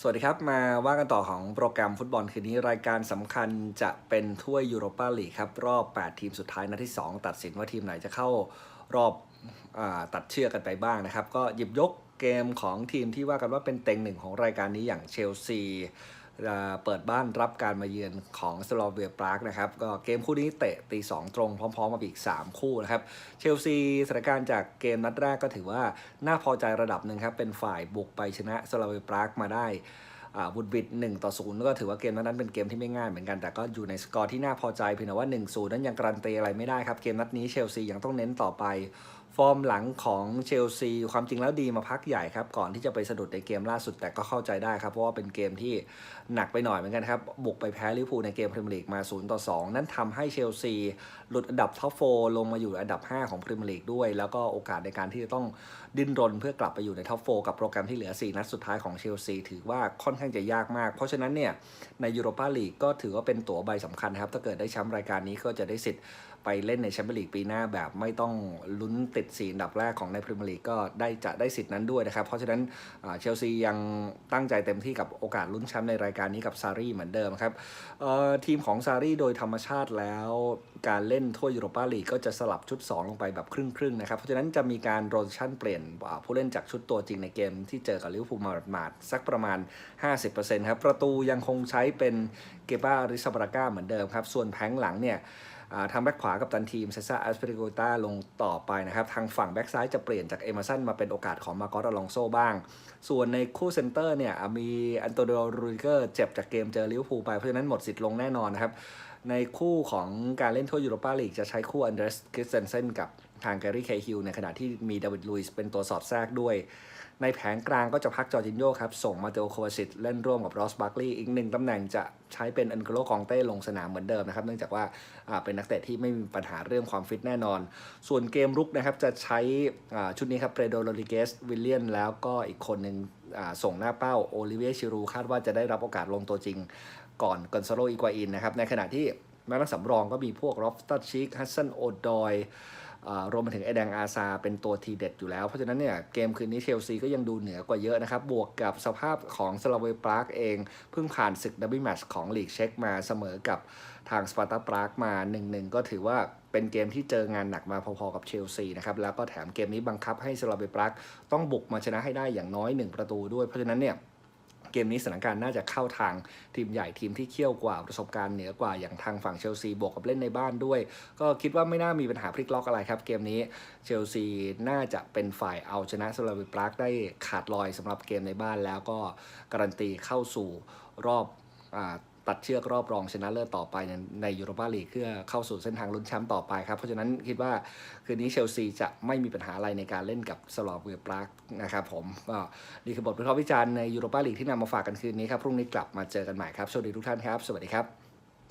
สวัสดีครับ มาว่ากันต่อของโปรแกรมฟุตบอลคืนนี้รายการสำคัญจะเป็นถ้วยยูโรปาลีกครับ รอบ 8 ทีมสุดท้ายนัดที่ 2 ตัดสินว่าทีมไหนจะเข้ารอบอตัดเชือกกันไปบ้างนะครับ ก็หยิบยกเกมของทีมที่ว่ากันว่าเป็นเต็งหนึ่งของรายการนี้อย่างเชลซี เปิดบ้านรับการมาเยือนของสโลเวียปรากนะครับก็เกมคู่นี้เตะตีสองตรงพร้อมๆมาอีก 3 คู่นะครับเชลซีสถานการณ์จากเกมนัดแรกก็ถือว่าน่าพอใจระดับหนึ่งครับเป็นฝ่ายบุกไปชนะสโลเวียปรากมาได้อ่าบุดบิด1ต่อ0ก็ถือว่าเกมนั้นเป็นเกมที่ไม่ง่ายเหมือนกัน แต่ก็อยู่ในสกอร์ที่น่าพอใจเพียงแต่ว่า 1 0 นั้นยังการันตีอะไรไม่ได้ครับ เกมนัดนี้เชลซียังต้องเน้นต่อไป ฟอร์มหลังของเชลซีความจริงแล้วดีมาพักใหญ่ครับ ก่อนที่จะไปสะดุดในเกมล่าสุดแต่ก็เข้าใจได้ครับ เพราะว่าเป็นเกมที่หนักไปหน่อยเหมือนกันครับ บุกไปแพ้ลิเวอร์พูลในเกมพรีเมียร์ลีกมา0ต่อ2 นั่นทำให้เชลซี หลุดอันดับท็อปโฟลงมาอยู่อันดับ 5 ของพรีเมียร์ลีกด้วย แล้วก็โอกาสในการที่จะต้องดิ้นรนเพื่อกลับไปอยู่ในท็อปโฟกับโปรแกรมที่เหลือ 4 นัดสุดท้ายของเชลซีถือว่าค่อนข้างจะยากมาก เพราะฉะนั้นเนี่ยในยูโรปาลีกก็ถือว่าเป็นตั๋วใบสำคัญครับถ้าเกิดได้แชมป์รายการนี้ก็จะได้สิทธิ์ ไปเล่นในแชมเปี้ยนลีกปีหน้าแบบไม่ต้องลุ้นติด4อันดับแรกของในพรีเมียร์ลีกก็ได้จะได้สิทธิ์นั้นด้วยนะครับ เพราะฉะนั้นเชลซียังตั้งใจเต็มที่กับโอกาสลุ้นแชมป์ในรายการนี้กับซารีเหมือนเดิมครับทีมของซารีโดยธรรมชาติแล้วการเล่นถ้วยยูโรปาลีกก็จะสลับชุด 2 ลงไปแบบครึ่งๆนะครับ เพราะฉะนั้นจะมีการโรเชันเปลี่ยนผู้เล่นจากชุดตัวจริงในเกมที่เจอกับลิเวอร์พูลมาหมาดสักประมาณ 50%ครับประตูยังคงใช้เป็นเกบาริซาบราก้าเหมือนเดิมครับ ส่วนแผงหลังเนี่ย ทางแบ็คขวากับตันทีมเซซ่าอัสเปริโกตาลงต่อไปนะครับ ทางฝั่งแบ็คซ้ายจะเปลี่ยนจากเอม r สันมาเป็นโอกาสของมาร์กอสอลองโซบ้าง ส่วนในคู่เซนเตอร์เนี่ยมีอันโตเดโรูดิเกอร์เจ็บจากเกมเจอลิเวอร์พูลไป เพราะฉะนั้นหมดสิทธิ์ลงแน่นอนนะครับ ในคู่ของการเล่นถ้วยยูโรปาลีกจะใช้คู่อันเดรสคริสเซนเซนกับทางแกรี่เคฮิลในขณะที่มีเดวิดลุยส์เป็นตัวสอดแทรกด้วย ในแผงกลางก็จะพักจอร์จินโยครับ ส่งมาเตโอโควาซิตเล่นร่วมกับรอสบาร์กลีย์อีกหนึ่งตำแหน่งจะใช้เป็นอันโกโลกองเต้ลงสนามเหมือนเดิมนะครับ เนื่องจากว่าเป็นนักเตะที่ไม่มีปัญหาเรื่องความฟิตแน่นอน ส่วนเกมรุกนะครับจะใช้ชุดนี้ครับเปโดโรลิเกสวิลเลียนแล้วก็อีกคนหนึ่งส่งหน้าเป้าโอลิเวียชิรูคาดว่าจะได้รับโอกาสลงตัวจริงก่อนกอนซาโลอีกวาอินนะครับในขณะที่นักสำรองก็มีพวกรอฟสตัดชิกฮัสซันโอดอย รวมไปถึงไอแดงอาซาเป็นตัวทีเด็ดอยู่แล้ว เพราะฉะนั้นเนี่ยเกมคืนนี้เชลซีก็ยังดูเหนือกว่าเยอะนะครับ บวกกับสภาพของสลาเวปรากเอง เพิ่งผ่านศึกดับเบิลแมชของลีกเช็คมาเสมอกับทางสปาร์ตาปรากมา 1-1 ก็ถือว่าเป็นเกมที่เจองานหนักมาพอๆกับเชลซีนะครับ แล้วก็แถมเกมนี้บังคับให้สลาเวปรากต้องบุกมาชนะให้ได้อย่างน้อย 1 ประตูด้วยเพราะฉะนั้นเนี่ย เกมนี้สถานการณ์น่าจะเข้าทางทีมใหญ่ทีมที่เขี้ยวกว่าประสบการณ์เหนือกว่าอย่างทางฝั่งเชลซีบวกกับเล่นในบ้านด้วย ก็คิดว่าไม่น่ามีปัญหาพลิกล็อกอะไรครับเกมนี้เชลซีน่าจะเป็นฝ่ายเอาชนะสลาวิปรากได้ขาดลอยสำหรับเกมในบ้านแล้วก็การันตีเข้าสู่รอบอา ตัดเชือกรอบรองชนะเลิศต่อไปในยูโรปาลีกเพื่อเข้าสู่เส้นทางลุ้นแชมป์ต่อไปครับ เพราะฉะนั้นคิดว่าคืนนี้เชลซีจะไม่มีปัญหาอะไรในการเล่นกับสลอเวียปรากนะครับผมก็นี่คือบทวิเคราะห์วิจารณ์ในยูโรปาลีกที่นำมาฝากกันคืนนี้ครับพรุ่งนี้กลับมาเจอกันใหม่ครับสวัสดีทุกท่านครับ สวัสดีครับ